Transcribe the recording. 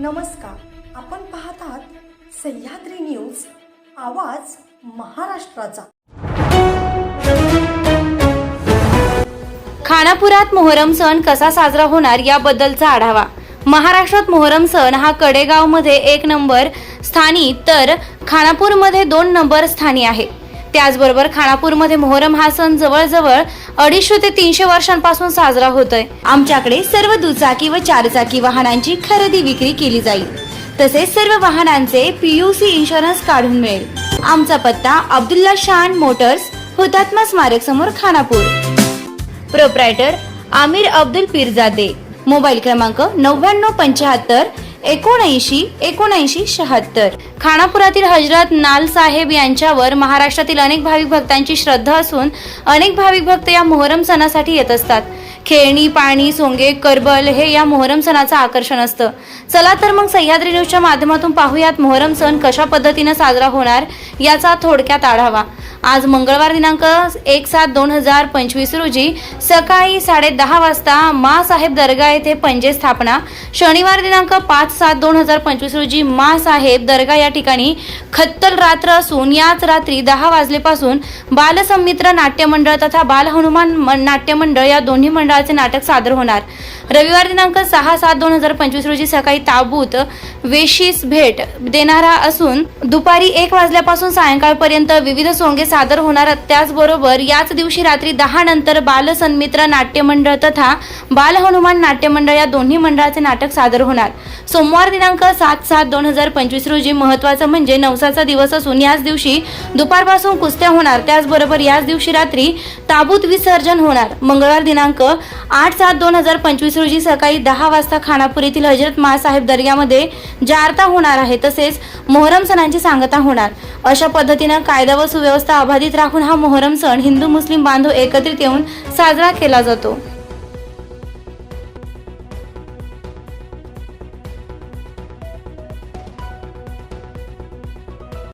नमस्कार. आपण पाहत आहात सह्याद्री न्यूज आवाज महाराष्ट्राचा. खानापुरात मोहरम सण कसा साजरा होणार याबद्दलचा आढावा. महाराष्ट्रात मोहरम सण हा कडेगावमध्ये एक नंबर स्थानी तर खानापूरमध्ये दोन नंबर स्थानी आहे. त्याचबरोबर खानापूरमध्ये मोहरम हा सण जवळजवळ अडीचशे ते तीनशे वर्षांपासून साजरा होतोय. आमच्याकडे सर्व दुचाकी व चारचाकी वाहनांची खरेदी विक्री केली जाईल. तसेच सर्व वाहनांचे पीयूसी इन्शुरन्स काढून मिळेल. आमचा पत्ता अब्दुल्ला शान मोटर्स हुतात्मा स्मारक समोर खानापूर. प्रोप्रायटर आमिर अब्दुल पीरजादे. मोबाईल क्रमांक नव्याण्णव पंच्याहत्तर एकोणऐंशी एकोणऐंशी शहात्तर. खानापुरातील हजरत नाल साहेब यांच्यावर महाराष्ट्रातील अनेक भाविक भक्तांची श्रद्धा असून अनेक भाविक भक्त या मोहरम सणासाठी येत असतात. खेळणी पाणी सोंगे करबल हे या मोहरम सणाचं आकर्षण असतं. चला तर मग सह्याद्री न्यूजच्या माध्यमातून पाहूयात मोहरम सण कशा पद्धतीनं साजरा होणार याचा थोडक्यात आढावा. आज मंगळवार दिनांक एक सात दोन हजार पंचवीस रोजी सकाळी साडे दहा वाजता मा साहेब दर्गा येथे पंजे स्थापना. शनिवार दिनांक पाच सात दोन हजार पंचवीस रोजी मा साहेब दर्गा या ठिकाणी खत्तल रात्र असून याच रात्री दहा वाजलेपासून बालसंमित्र नाट्यमंडळ तथा बाल हनुमान म- नाट्य मंडळ या दोन्ही प्रकारचे नाटक सादर होणार. रविवार दिनांक सहा सात दोन हजार पंचवीस रोजी सकाळी ताबूत वेशीस भेट देणारा असून दुपारी एक वाजल्यापासून सायंकाळपर्यंत विविध सोंगे सादर होणार त्याचबरोबर याच दिवशी रात्री दहा नंतर बाल सन्मित्र तथा बाल हनुमान नाट्यमंडळ या दोन्ही मंडळाचे नाटक सादर होणार. सोमवार दिनांक सात सात दोन हजार पंचवीस रोजी महत्वाचं म्हणजे नवसाचा दिवस असून याच दिवशी दुपारपासून कुस्त्या होणार. त्याचबरोबर याच दिवशी रात्री ताबूत विसर्जन होणार. मंगळवार दिनांक आठ सात दोन हजार पंचवीस रोजी सकाळी दहा वाजता खानापूर येथील हजरत मासाहेब दर्ग्यामध्ये जारता होणार आहे तसेच मोहरम सणांची सांगता होणार. अशा पद्धतीनं कायदा व सुव्यवस्था अबाधित राखून हा मोहरम सण हिंदू मुस्लिम बांधव एकत्रित येऊन साजरा केला जातो.